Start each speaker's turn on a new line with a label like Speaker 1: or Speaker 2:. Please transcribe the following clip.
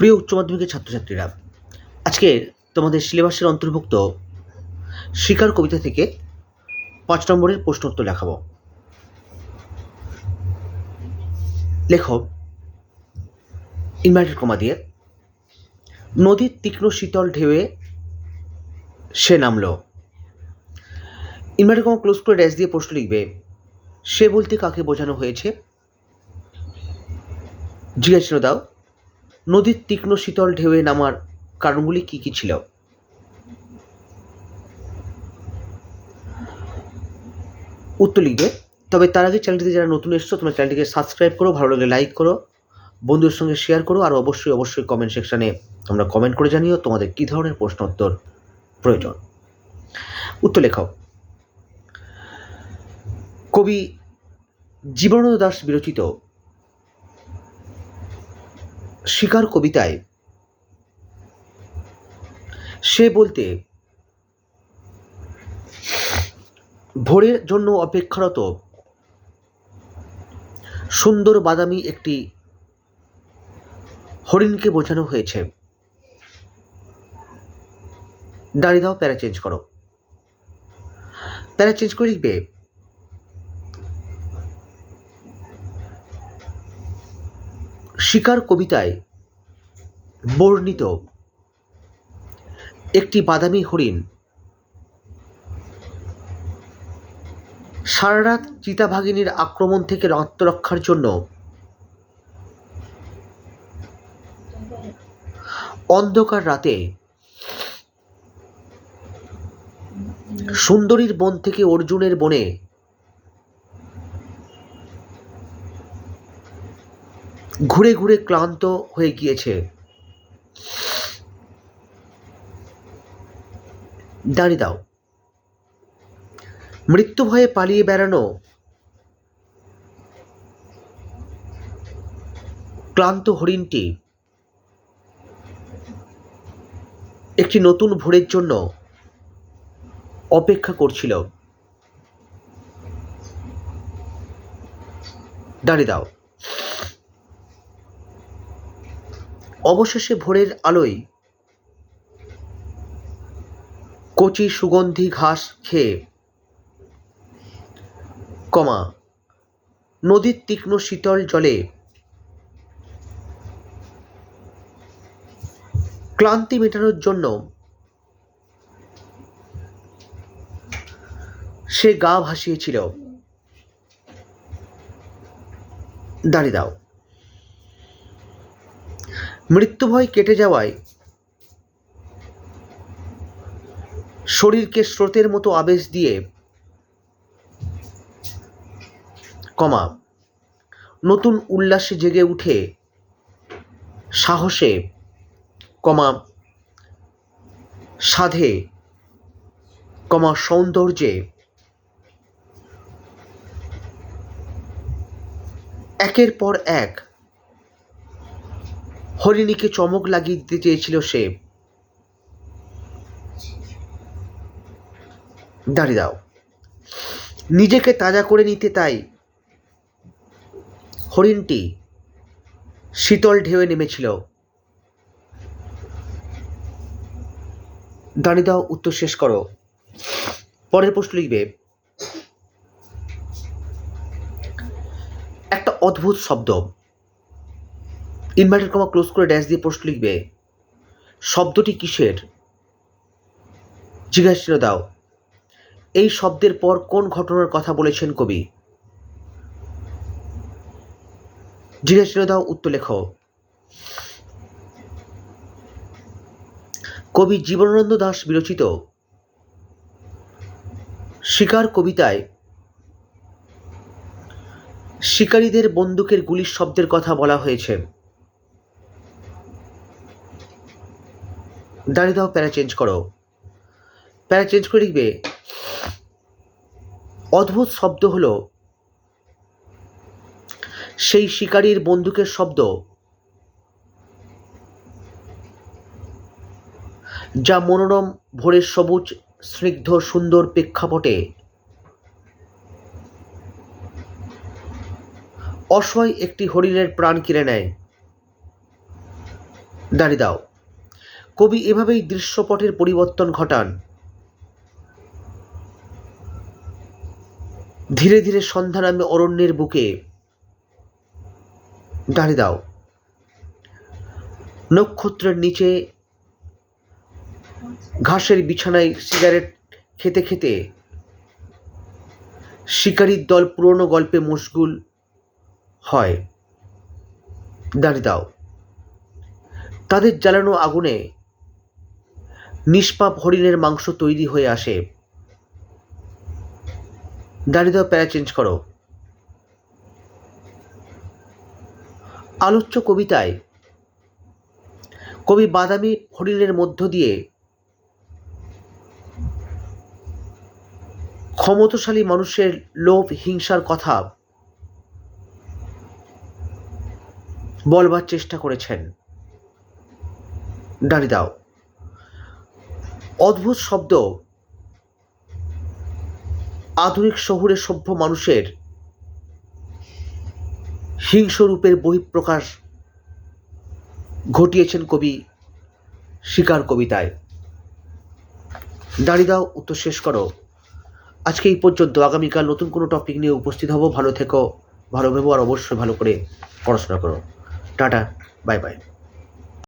Speaker 1: প্রিয় উচ্চ মাধ্যমিকের ছাত্রছাত্রীরা, আজকে তোমাদের সিলেবাসের অন্তর্ভুক্ত শিকার কবিতা থেকে পাঁচ নম্বরের প্রশ্ন উত্তর লেখাবো লেখক ইনভার্টেড কমা দিয়ে, নদীর তীক্ষ্ণ শীতল ঢেউয়ে সে নামলো। ইনভার্টেড কমা ক্লোজ করে ড্যাশ দিয়ে প্রশ্ন লিখবে, সে বলতে কাকে বোঝানো হয়েছে? জিজ্ঞাসা দাও। নদীর তীক্ষ্ণ শীতল ঢেউয়ে নামার কারণগুলি কি কি ছিল? উত্তর লিখবে, তবে তার আগে চ্যানেলটিতে যারা নতুন এসছো, তোমার চ্যানেলটিকে সাবস্ক্রাইব করো, ভালো লাগলে লাইক করো, বন্ধুদের সঙ্গে শেয়ার করো, আর অবশ্যই অবশ্যই কমেন্ট সেকশানে তোমরা কমেন্ট করে জানিও তোমাদের কী ধরনের প্রশ্ন উত্তর প্রয়োজন। উত্তর লেখাও। কবি জীবনানন্দ দাস বিরচিত শিকার কবিতায় সে বলতে, ভোরের জন্য অপেক্ষারত সুন্দর বাদামি একটি হরিণকে বোঝানো হয়েছে। দাঁড়িয়ে দাও, প্যারা চেঞ্জ করো। প্যারা চেঞ্জ করে লিখবে শিকার কবিতায় বর্ণিত একটি বাদামি হরিণ সারারাত চিতাভাগিনীর আক্রমণ থেকে আত্মরক্ষার জন্য অন্ধকার রাতে সুন্দরীর বন থেকে অর্জুনের বনে ঘুরে ঘুরে ক্লান্ত হয়ে গিয়েছে। দাঁড়িয়ে দাও। মৃত্যু ভয়ে পালিয়ে বেড়ানো। ক্লান্ত হরিণটি একটি নতুন ভোরের জন্য অপেক্ষা করছিল। দাঁড়িয়ে দাও। অবশেষে ভোরের আলোয় কচি সুগন্ধি ঘাস খেয়ে কমা নদীর তীক্ষ্ণ শীতল জলে ক্লান্তি মেটানোর জন্য সে গা ভাসিয়েছিল। দাঁড়িয়ে দাও। মৃত্যুভয় কেটে যাওয়ায় শরীরকে স্রোতের মতো আবেশ দিয়ে কমা। নতুন উল্লাসে জেগে উঠে সাহসে কমা। সাধে কমা সৌন্দর্যে একের পর এক হরিণীকে চমক লাগিয়ে দিতে চেয়েছিল সে। দাঁড়িয়ে দাও। নিজেকে তাজা করে নিতে তাই। হরিণটি শীতল ঢেউয়ে নেমেছিল। দাঁড়িয়ে দাও, উত্তর শেষ করো। পরের প্রশ্ন লিখবে। একটা অদ্ভুত শব্দ। ইনভার্টেড কমা ক্লোজ করে ড্যাশ দিয়ে প্রশ্ন লিখবে। শব্দটি কিসের? জিজ্ঞাসা দাও। এই শব্দের পর কোন ঘটনার কথা বলেছেন কবি? জিজ্ঞাসা দাও, উত্তর লেখো। কবি জীবনানন্দ দাস বিরচিত। শিকার কবিতায়, শিকারীদের বন্দুকের গুলির শব্দের কথা বলা হয়েছে। দাঁড়িয়ে দাও, প্যারা চেঞ্জ করো। প্যারা চেঞ্জ করে লিখবে, অদ্ভুত শব্দ হলো, সেই শিকারীর বন্দুকের শব্দ, যা মনোরম ভোরের সবুজ, স্নিগ্ধ, সুন্দর প্রেক্ষাপটে, অসহায় একটি হরিণের প্রাণ কিনে নেয়। দাঁড়িয়ে দাও। কবি এভাবেই দৃশ্যপটের পরিবর্তন ঘটান। ধীরে ধীরে সন্ধ্যা নামে অরণ্যের বুকে। দাঁড়িয়ে দাও। নক্ষত্রের নিচে ঘাসের বিছানায় সিগারেট খেতে খেতে শিকারীর দল পুরনো গল্পে মশগুল হয়। দাঁড়িয়ে দাও। তাদের জ্বালানো আগুনে নিষ্পাপ হরিণের মাংস তৈরি হয়ে আসে। দাঁড়িয়ে দাও প্যারা চেঞ্জ করো। আলোচ্য কবিতায়, কবি বাদামি হরিণের মধ্য দিয়ে ক্ষমতাশালী মানুষের লোভ, হিংসার কথা বলবার চেষ্টা করেছেন। দাঁড়িয়ে দাও অদ্ভুত শব্দ। আধুনিক শহুরে সভ্য মানুষের হিংস রূপের বহিঃপ্রকাশ ঘটিয়েছেন কবি, শিকার কবিতায়। দাঁড়িয়ে দাও, উত্তর শেষ করো। আজকে এই পর্যন্ত। আগামীকাল নতুন কোনো টপিক নিয়ে উপস্থিত হব। ভালো থেকো, ভালো ভেবো আর অবশ্যই ভালো করে পড়াশোনা করো। Tata bye bye